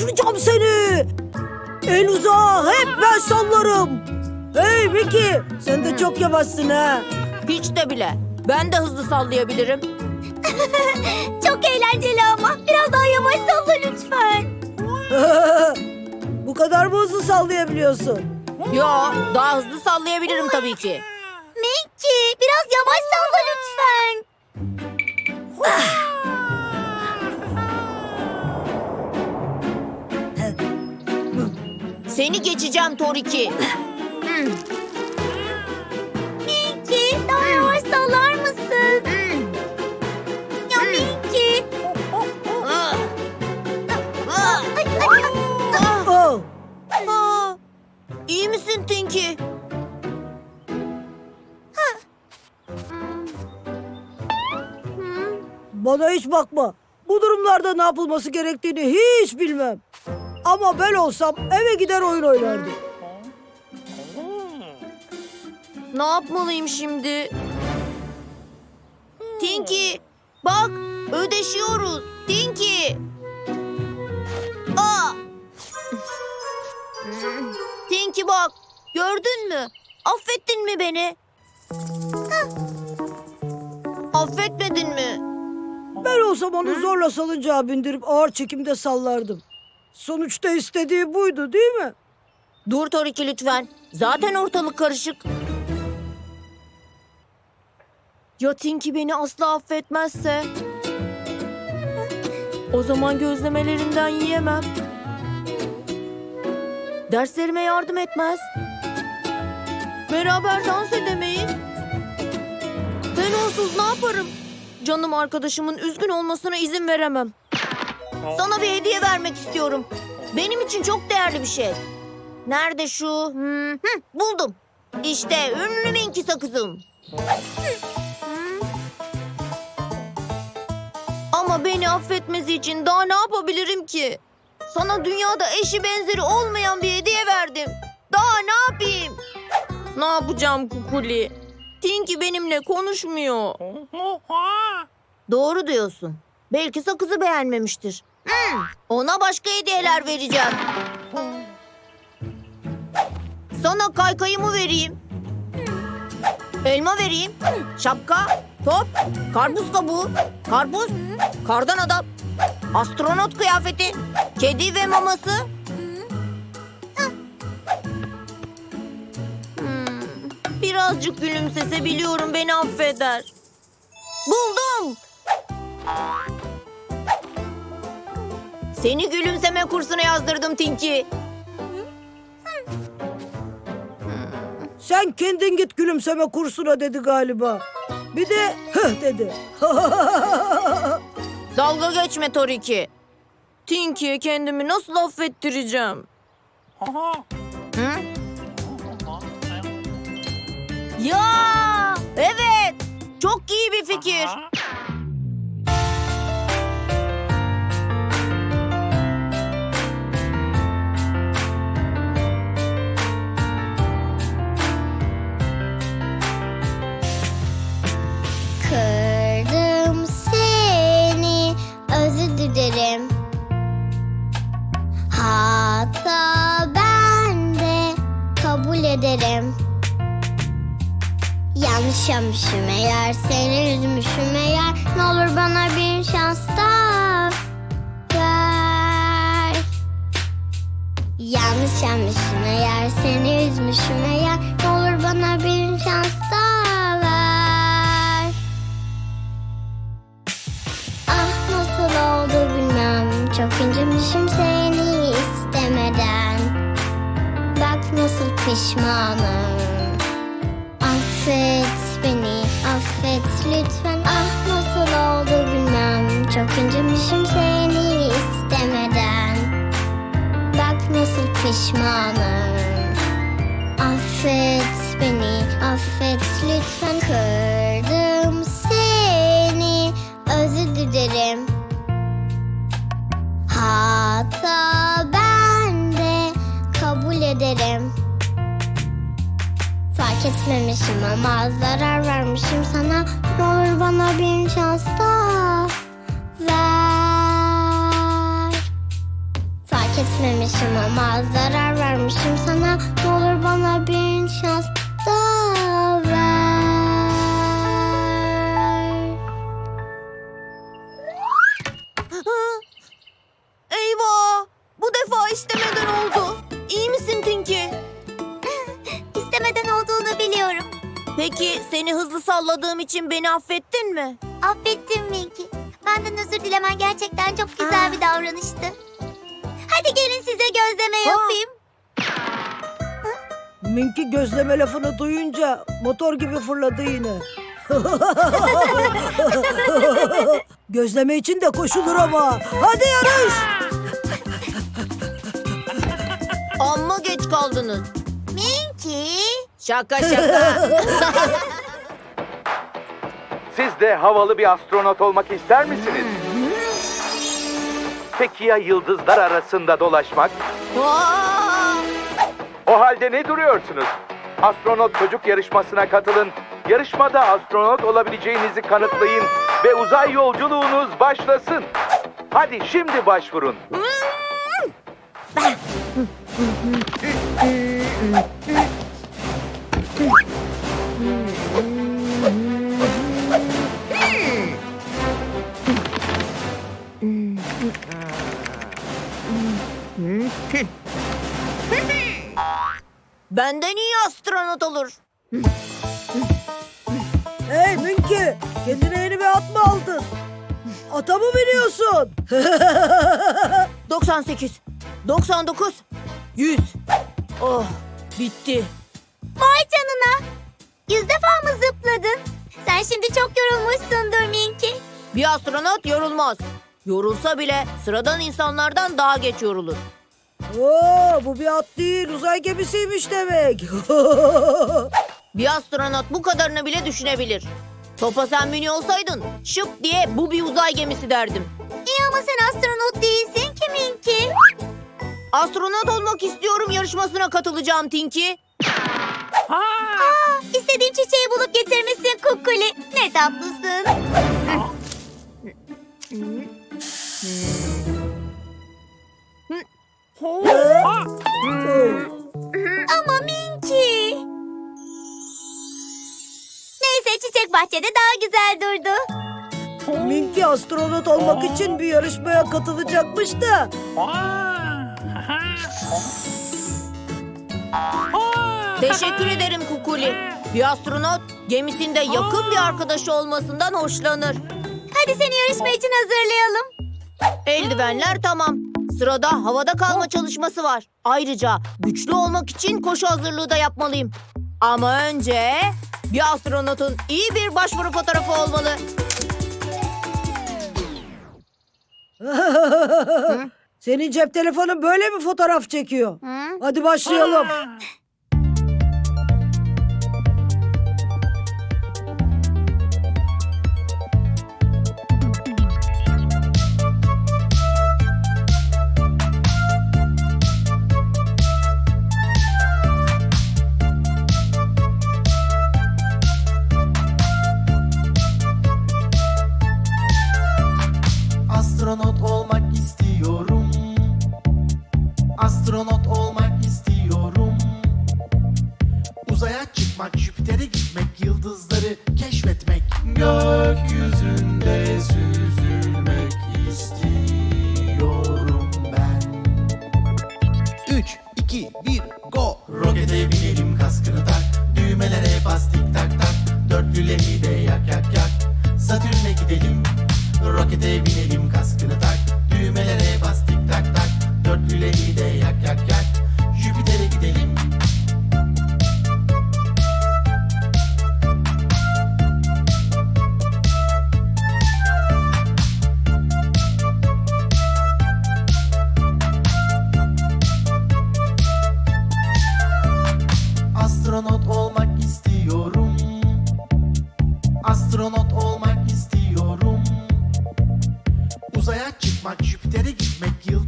uçuracağım seni. En uzağa hep ben sallarım. Hey Mickey sen de çok yavaşsın ha. Hiç de bile. Ben de hızlı sallayabilirim. Çok eğlenceli ama. Biraz daha yavaş salla lütfen. Bu kadar mı hızlı sallayabiliyorsun? Yo, daha hızlı sallayabilirim tabii ki. Seni geçeceğim Toriki. Mickey daha yavaş sallar mısın? Ya. Ah. Ay, ay, ay. Aa, İyi misin Tinky? bana hiç bakma. Bu durumlarda ne yapılması gerektiğini hiç bilmem. Ama ben olsam eve gider oyun oynardım. Ne yapmalıyım şimdi? Tinky, bak ödeşiyoruz. Tinky. Aa. Tinky bak, gördün mü? Affettin mi beni? Affetmedin mi? Ben olsam onu zorla salıncağa bindirip ağır çekimde sallardım. Sonuçta istediği buydu değil mi? Dur Toriki lütfen. Zaten ortalık karışık. Ya Tinky beni asla affetmezse? O zaman gözlemelerinden yiyemem. Derslerime yardım etmez. Beraber dans edemeyiz. Ben onsuz ne yaparım? Canım arkadaşımın üzgün olmasına izin veremem. Sana bir hediye vermek istiyorum. Benim için çok değerli bir şey. Nerede şu? Hmm, hı, buldum. İşte ünlü Minky sakızım. Ama beni affetmesi için daha ne yapabilirim ki? Sana dünyada eşi benzeri olmayan bir hediye verdim. Daha ne yapayım? Ne yapacağım Kukuli? Tinky benimle konuşmuyor. Doğru diyorsun. Belki sakızı beğenmemiştir. Hmm, ona başka hediyeler vereceğim. Sana kaykayımı vereyim. Elma vereyim. Şapka, top, karpuz kabuğu, karpuz, kardan adam, astronot kıyafeti, kedi ve maması. Hmm, birazcık gülümsese biliyorum beni affeder. Buldum. Seni gülümseme kursuna yazdırdım Tinky. Sen kendin git gülümseme kursuna dedi galiba. Bir de hıh dedi. Dalga geçme Toriki. Tinky'ye kendimi nasıl affettireceğim? Hı? Ya evet. Çok iyi bir fikir. Ederim. Yanlış yapmışım eğer, seni üzmüşüm eğer. Ne olur bana bir şans daha ver. Yanlış yapmışım eğer, seni üzmüşüm eğer. Ne olur bana bir şans daha ver. Ah nasıl oldu bilmem Çok incinmişim seni istemeden nasıl pişmanım? Affet beni affet lütfen. Ah nasıl oldu bilmem. Çok incinmişim seni istemeden. Bak nasıl pişmanım. Affet beni, affet lütfen. Kırdım etmemişim ama zarar vermişim sana. Ne olur bana bir şans daha ver. Eyvah! Bu defa istemeden oldu. İyi misin Tinky? İstemeden olduğunu biliyorum. Peki seni hızlı salladığım için beni affettin mi? Affettim Minky. Benden özür dilemen gerçekten çok güzel bir davranıştı. Hadi gelin size gözleme yapayım. Minki gözleme lafını duyunca motor gibi fırladı yine. gözleme için de koşulur ama. Hadi yarış. Amma geç kaldınız. Minky. Şaka şaka. Siz de havalı bir astronot olmak ister misiniz? Peki ya yıldızlar arasında dolaşmak? O halde ne duruyorsunuz? Astronot çocuk yarışmasına katılın. Yarışmada astronot olabileceğinizi kanıtlayın ve uzay yolculuğunuz başlasın. Hadi şimdi başvurun. Benden iyi astronot olur. Hey Minki kendine yeni bir at mı aldın? Ata mı biniyorsun? 98, 99, 100. Oh, bitti. Vay canına. Yüz defa mı zıpladın? Sen şimdi çok yorulmuşsundur Minky. Bir astronot yorulmaz. Yorulsa bile sıradan insanlardan daha geç yorulur. Oo, bu bir at değil uzay gemisiymiş demek. Bir astronot bu kadarını bile düşünebilir. Topa sen biniyor olsaydın şıp diye bu bir uzay gemisi derdim. İyi ama sen astronot değilsin ki Minky. Astronot olmak istiyorum yarışmasına katılacağım Tinky. İstediğim çiçeği bulup getirmişsin Kukuli. Ne tatlısın. Bahçede daha güzel durdu. Minki astronot olmak için bir yarışmaya katılacakmış da. Teşekkür ederim Kukuli. Bir astronot gemisinde yakın bir arkadaşı olmasından hoşlanır. Hadi seni yarışma için hazırlayalım. Eldivenler tamam. Sırada havada kalma çalışması var. Ayrıca güçlü olmak için koşu hazırlığı da yapmalıyım. Ama önce bir astronotun iyi bir başvuru fotoğrafı olmalı. Senin cep telefonun böyle mi fotoğraf çekiyor? Hı? Hadi başlayalım.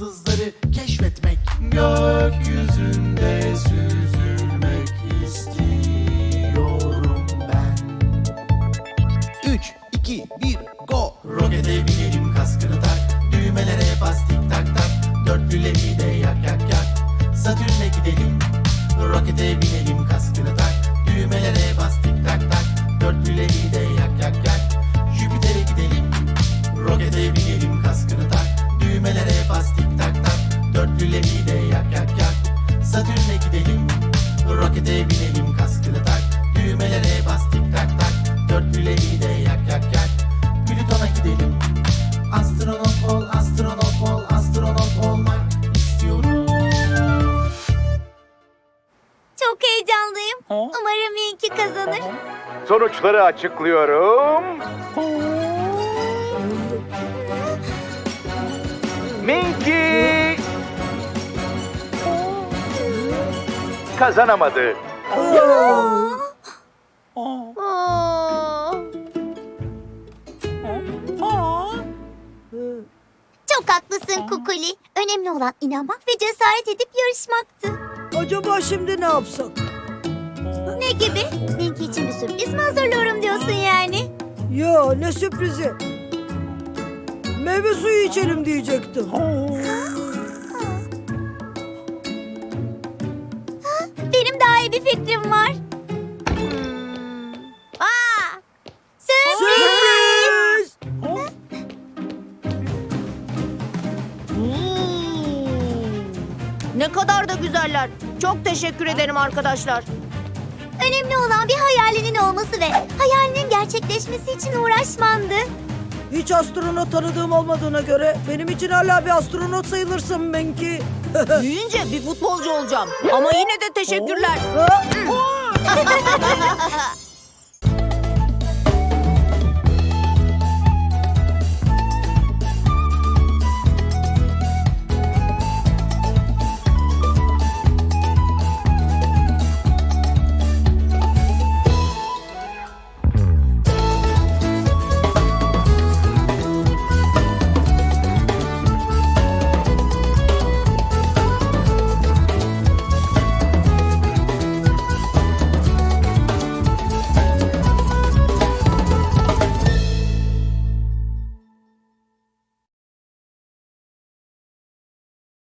yıldızları keşfetmek Gökyüzünde süzülmek istiyorum ben. 3, 2, 1, go! Rokete binelim kaskını tak Düğmelere bas tik tak tak. Dörtlüleri de yak yak yak. Satürn'e gidelim Rokete binelim kaskını tak Düğmelere bas tik tak tak. Dörtlüleri de kazanır. Sonuçları açıklıyorum. Minky kazanamadı. Aa. Çok haklısın Kukuli. Önemli olan inanmak ve cesaret edip yarışmaktı. Acaba şimdi ne yapsak? Gibi? Minky için bir sürpriz mi hazırlıyorum diyorsun yani? Ya ne sürprizi. Meyve suyu içelim diyecektim. Benim daha iyi bir fikrim var. Hmm. Aa! Sürpriz! Sürpriz! Ne kadar da güzeller. Çok teşekkür ederim arkadaşlar. Önemli olan bir hayalinin olması ve hayalinin gerçekleşmesi için uğraşmandı. Hiç astronot tanıdığım olmadığına göre benim için hala bir astronot sayılırsın Benki. Büyüyünce bir futbolcu olacağım. Ama yine de teşekkürler. Ha?